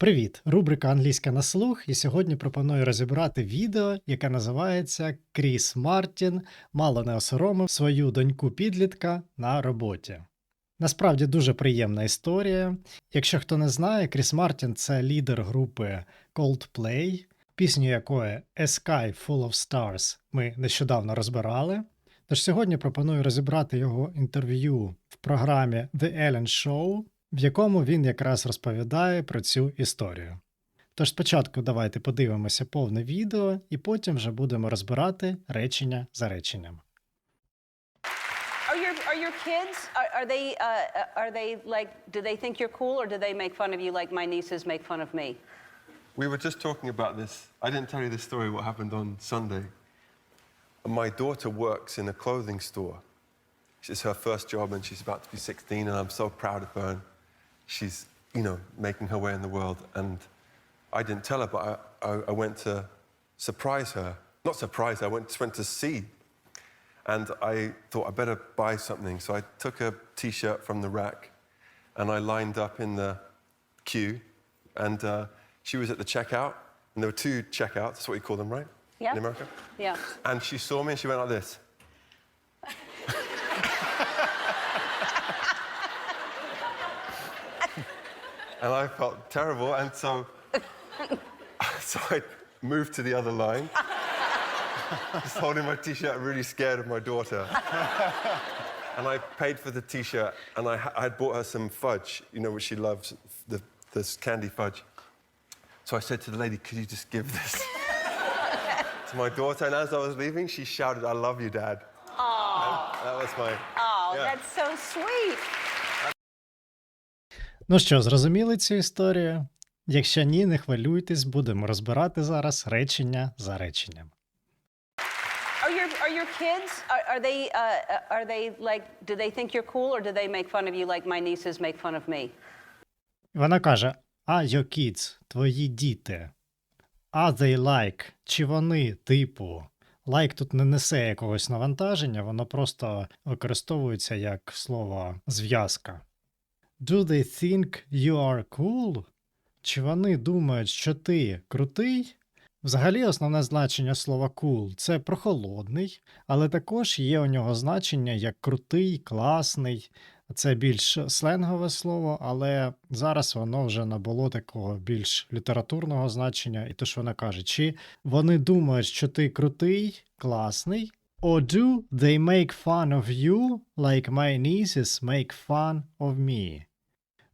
Привіт! Рубрика Англійська на слух, і сьогодні пропоную розібрати відео, яке називається Кріс Мартін мало не осоромив свою доньку підлітка на роботі. Насправді дуже приємна історія. Якщо хто не знає, Кріс Мартін це лідер групи Coldplay, пісню якої A Sky Full of Stars ми нещодавно розбирали. Тож сьогодні пропоную розібрати його інтерв'ю в програмі The Ellen Show, в якому він якраз розповідає про цю історію. Тож спочатку давайте подивимося повне відео, і потім вже будемо розбирати речення за реченням. Are your are your kids are, are they uh, are they like do they think you're cool or do they make fun of you like my nieces make fun of me? We were just talking about this. I didn't tell you this story, what happened on Sunday. My daughter works in a clothing store. It's her first job and she's about to be 16, and I'm so proud of her. She's, you know, making her way in the world. And I didn't tell her, but I, I, I went to surprise her. Not surprise her, I went, just went to see. And I thought I better buy something. So I took a t shirt from the rack and I lined up in the queue. And uh, she was at the checkout. And there were two checkouts. That's what you call them, right? Yeah. In America? Yeah. And she saw me and she went like this. And I felt terrible. And so, so I moved to the other line, just holding my t shirt, really scared of my daughter. and I paid for the t shirt and I, I had bought her some fudge, you know, which she loves, the, this candy fudge. So I said to the lady, could you just give this to my daughter? And as I was leaving, she shouted, I love you, Dad. Oh. That was my. Oh, Yeah. that's so sweet. Ну що, зрозуміли цю історію? Якщо ні, не хвилюйтесь, будемо розбирати зараз речення за реченням. Are your are your kids are, are they uh, are they like do they think you're cool or do they make fun of you like my nieces make fun of me? Вона каже: А your kids, твої діти. Are they like? Чи вони, типу. Like тут не несе якогось навантаження, воно просто використовується як слово зв'язка. Do they think you are cool? Чи вони думають, що ти крутий? Взагалі, основне значення слова cool – це прохолодний, але також є у нього значення як крутий, класний. Це більш сленгове слово, але зараз воно вже набуло такого більш літературного значення, і то, що вона каже, чи вони думають, що ти крутий, класний, or do they make fun of you like my nieces make fun of me?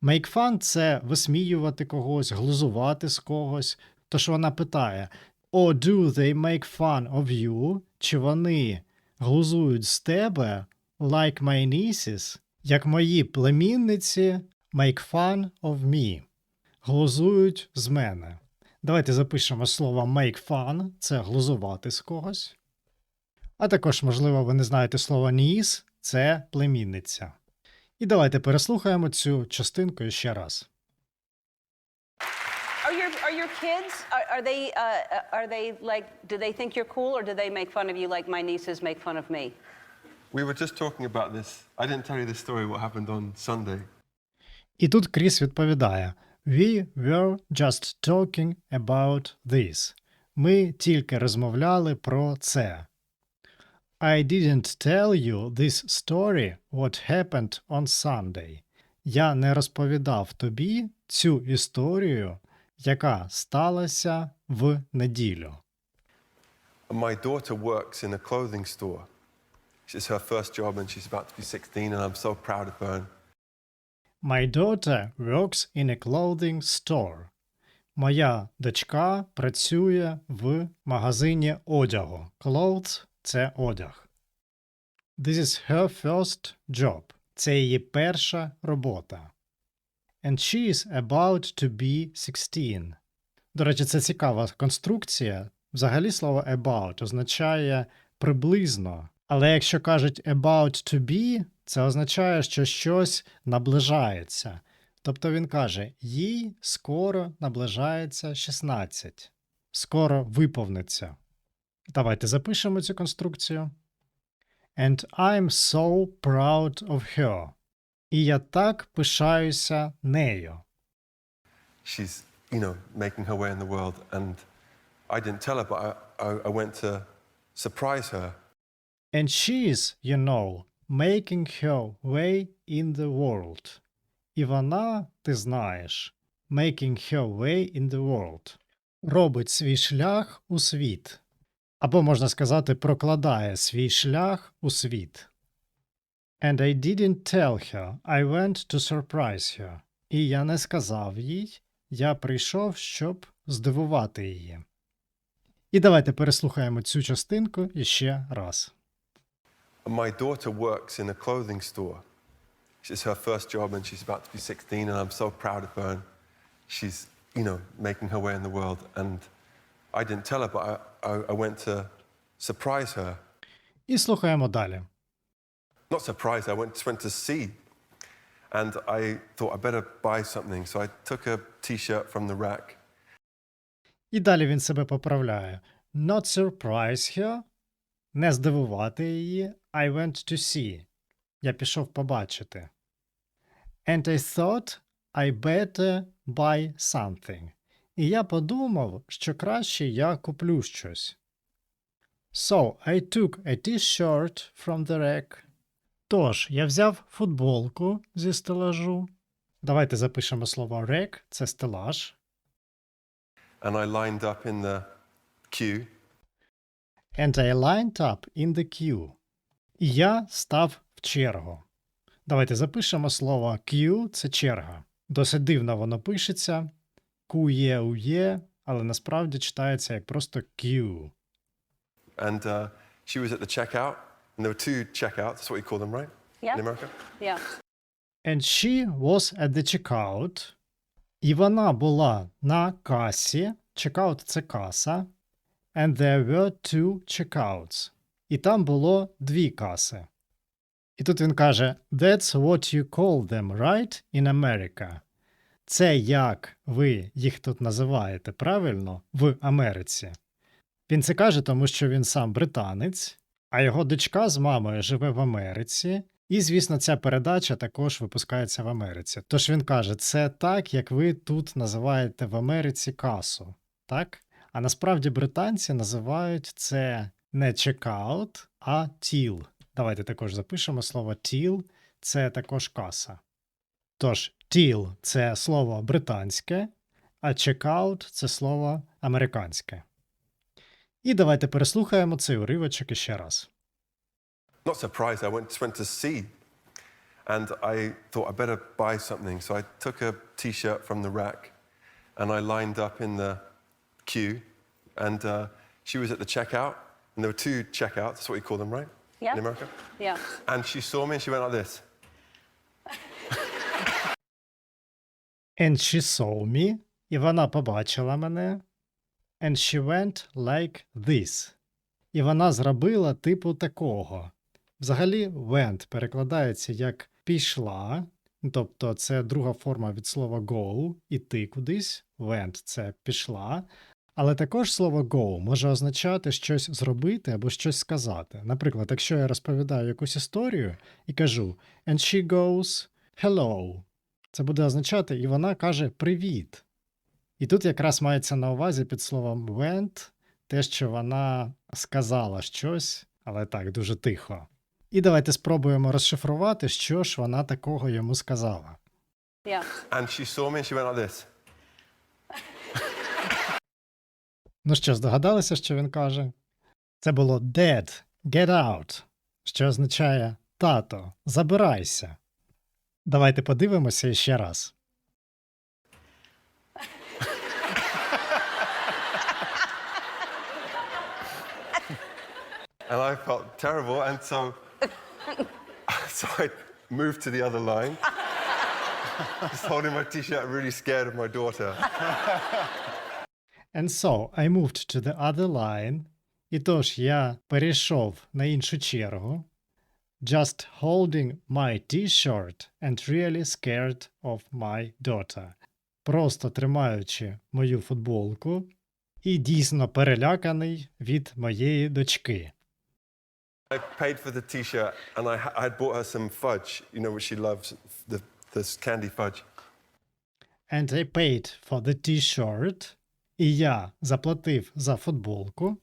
Make fun – це висміювати когось, глузувати з когось. Тож вона питає: Or do they make fun of you? Чи вони глузують з тебе, like my nieces, як мої племінниці make fun of me, глузують з мене. Давайте запишемо слово make fun – це глузувати з когось. А також, можливо, ви не знаєте слово niece – це племінниця. І давайте переслухаємо цю частинку ще раз. Are your are your kids are, are they uh, are they like do they think you're cool or do they make fun of you like my nieces make fun of me? We were just talking about this. I didn't tell you this story, what happened on Sunday. І тут Кріс відповідає: We were just talking about this. Ми тільки розмовляли про це. I didn't tell you this story what happened on Sunday. Я не розповідав тобі цю історію, яка сталася в неділю. My daughter works in a clothing store. It's her first job and she's about to be 16, and I'm so proud of her. My daughter works in a clothing store. Моя дочка працює в магазині одягу. Clothes – це одяг. This is her first job. Це її перша робота. And she is about to be 16. До речі, це цікава конструкція. Взагалі слово about означає приблизно. Але якщо кажуть about to be, це означає, що щось наближається. Тобто він каже: їй скоро наближається 16. Скоро виповниться. Давайте запишемо цю конструкцію. And I'm so proud of her. І я так пишаюся нею. she's, you know, making her way in the world. And I didn't tell her, but I, I, I went to surprise her. And she's, you know, making her way in the world. І вона, ти знаєш, making her way in the world. Робить свій шлях у світ. Або можна сказати, прокладає свій шлях у світ. And I didn't tell her, I went to surprise her. І я не сказав їй, я прийшов, щоб здивувати її. І давайте переслухаємо цю частинку іще раз. My daughter works in a clothing store. It's her first job, and she's about to be 16, and I'm so proud of her. And she's, you know, making her way in the world. And I didn't tell her, but I, I, I went to surprise her. І слухаємо далі. Not surprise, I went, just went to see. And I thought I better buy something. So I took a t shirt from the rack І далі він себе поправляє. Not surprise her. Не здивувати її. I went to see. Я пішов побачити. And I thought I better buy something. І я подумав, що краще я куплю щось. So I took a t-shirt from the rack. Тож, я взяв футболку зі стелажу. Давайте запишемо слово rack – це стелаж. and I lined up in the queue. And I lined up in the queue. І я став в чергу. Давайте запишемо слово queue – це черга. Досить дивно воно пишеться. Q-E-U-E, але насправді читається як просто queue. And uh, she was at the checkout, and there were two checkouts. That's what you call them, right? Yeah. In America? Yeah. And she was at the checkout. І вона була на касі. Checkout – це каса. And there were two checkouts. І там було дві каси. І тут він каже: That's what you call them, right? In America. Це як ви їх тут називаєте правильно в Америці. Він це каже, тому що він сам британець, а його дочка з мамою живе в Америці. І, звісно, ця передача також випускається в Америці. Тож він каже, це так, як ви тут називаєте в Америці касу. Так? А насправді британці називають це не checkout, а till. Давайте також запишемо слово till – це також каса. Тож, till – це слово британське, а checkout – це слово американське. І давайте переслухаємо цей уривочок іще раз. Not surprised, I went, just went to see. And I thought I better buy something. So I took a t shirt from the rack, and I lined up in the queue. And uh, she was at the checkout, and there were two checkouts. That's what you call them, right? Yeah. In America? Yeah. And she saw me, and she went like this. And she saw me, і вона побачила мене. And she went like this. І вона зробила типу такого. Взагалі, went перекладається як пішла, тобто це друга форма від слова go, іти кудись. Went це пішла. Але також слово go може означати щось зробити або щось сказати. Наприклад, якщо я розповідаю якусь історію і кажу And she goes hello. Це буде означати, і вона каже привіт. І тут якраз мається на увазі під словом went те, що вона сказала щось, але так, дуже тихо. І давайте спробуємо розшифрувати, що ж вона такого йому сказала. Yeah. And she saw me, and she went like this. Ну що, здогадалися, що він каже? Це було Dad, get out, що означає тато, забирайся. Давайте подивимося ще раз. And I felt terrible, and so, so I moved to the other line, just holding my t-shirt, really scared of my daughter. And so I moved to the other line. І тож я перейшов на іншу чергу. Just holding my t-shirt and really scared of my daughter. Просто тримаючи мою футболку і дійсно переляканий від моєї дочки. I paid for the t-shirt, and I, ha- I had bought her some fudge, you know what she loves, the, this candy fudge. And I paid for the t-shirt. І я заплатив за футболку.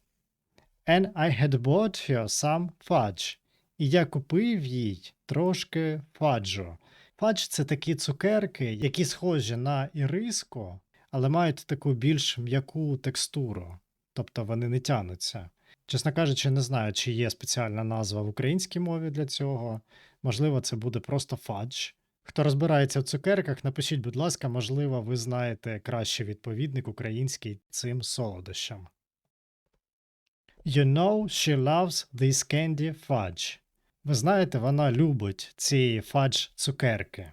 And I had bought her some fudge. І я купив їй трошки фаджу. Фадж це такі цукерки, які схожі на іриску, але мають таку більш м'яку текстуру. Тобто вони не тянуться. Чесно кажучи, не знаю, чи є спеціальна назва в українській мові для цього. Можливо, це буде просто фадж. Хто розбирається в цукерках, напишіть, будь ласка, можливо, ви знаєте кращий відповідник український цим солодощам. You know she loves this candy fudge. Ви знаєте, вона любить ці фадж цукерки.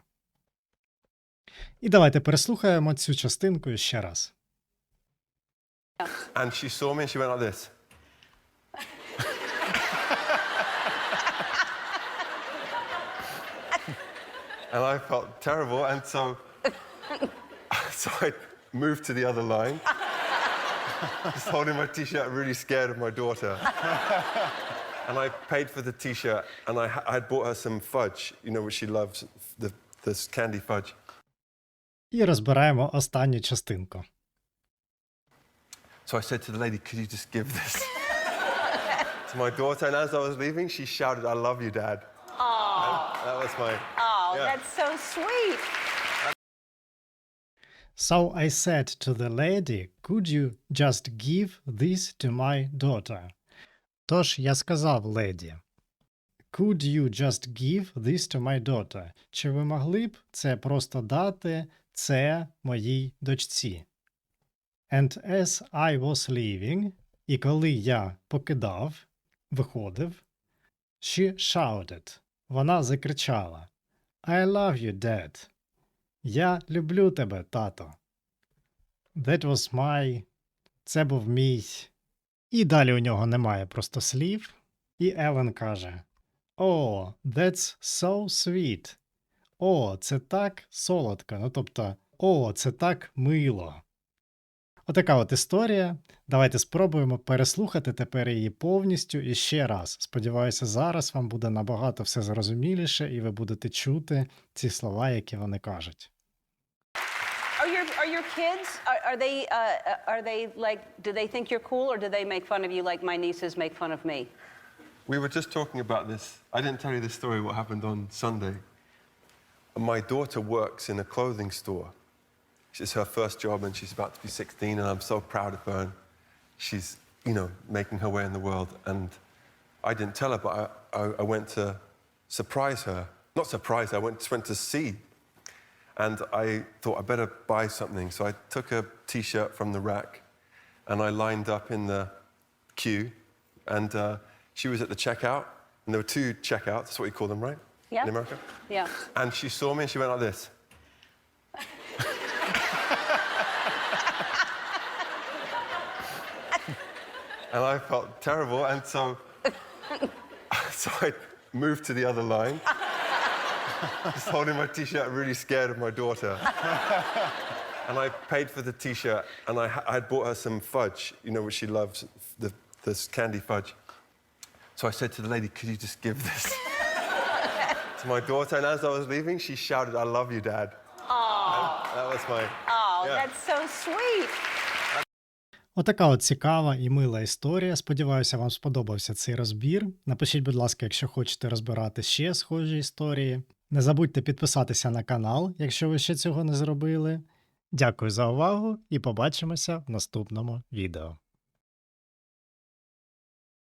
І давайте переслухаємо цю частинку ще раз. And she saw me and she went like this. and I felt terrible, and so, so I moved to the other line, just holding my t-shirt, really scared of my daughter. and I paid for the t-shirt, and I, ha- I had bought her some fudge, you know what she loves, the, this candy fudge. І розбираємо останню частинку. So I said to the lady, could you just give this to my daughter? And as I was leaving, she shouted, I love you, Dad. And that was my. Oh, Yeah. that's so sweet. So I said to the lady, could you just give this to my daughter? Тож я сказав леді. Could you just give this to my daughter? Чи ви могли б це просто дати це моїй дочці? And as I was leaving, і коли я покидав, виходив, she shouted. Вона закричала I love you, dad. Я люблю тебе, тато. That was my. Це був мій. І далі у нього немає просто слів. І Елен каже: О, that's so sweet. О, це так солодко. Ну тобто, о, це так мило. Отака от історія. Давайте спробуємо переслухати тепер її повністю і ще раз. Сподіваюся, зараз вам буде набагато все зрозуміліше, і ви будете чути ці слова, які вони кажуть. Are your kids are, are they uh, are they like do they think you're cool or do they make fun of you like my nieces make fun of me? We were just talking about this. I didn't tell you this story, what happened on Sunday. My daughter works in a clothing store. It's her first job, and she's about to be 16, and I'm so proud of her. And she's, you know, making her way in the world. And I didn't tell her, but I, I, I went to surprise her. Not surprise her, I went, went to see. And I thought I better buy something. So I took a t shirt from the rack and I lined up in the queue. And uh, she was at the checkout. And there were two checkouts. That's what you call them, right? Yeah. In America? Yeah. And she saw me and she went like this. and I felt terrible. And so, so I moved to the other line, just holding my t shirt, really scared of my daughter. and I paid for the t shirt, and I, I had bought her some fudge, you know what she loves, the, this candy fudge. So I said to the lady, could you just give this to my daughter? And as I was leaving, she shouted, I love you, Dad. And that was my. Oh, Yeah. that's so sweet. Отака от цікава і мила історія. Сподіваюся, вам сподобався цей розбір. Напишіть, будь ласка, якщо хочете розбирати ще схожі історії. Не забудьте підписатися на канал, якщо ви ще цього не зробили. Дякую за увагу і побачимося в наступному відео.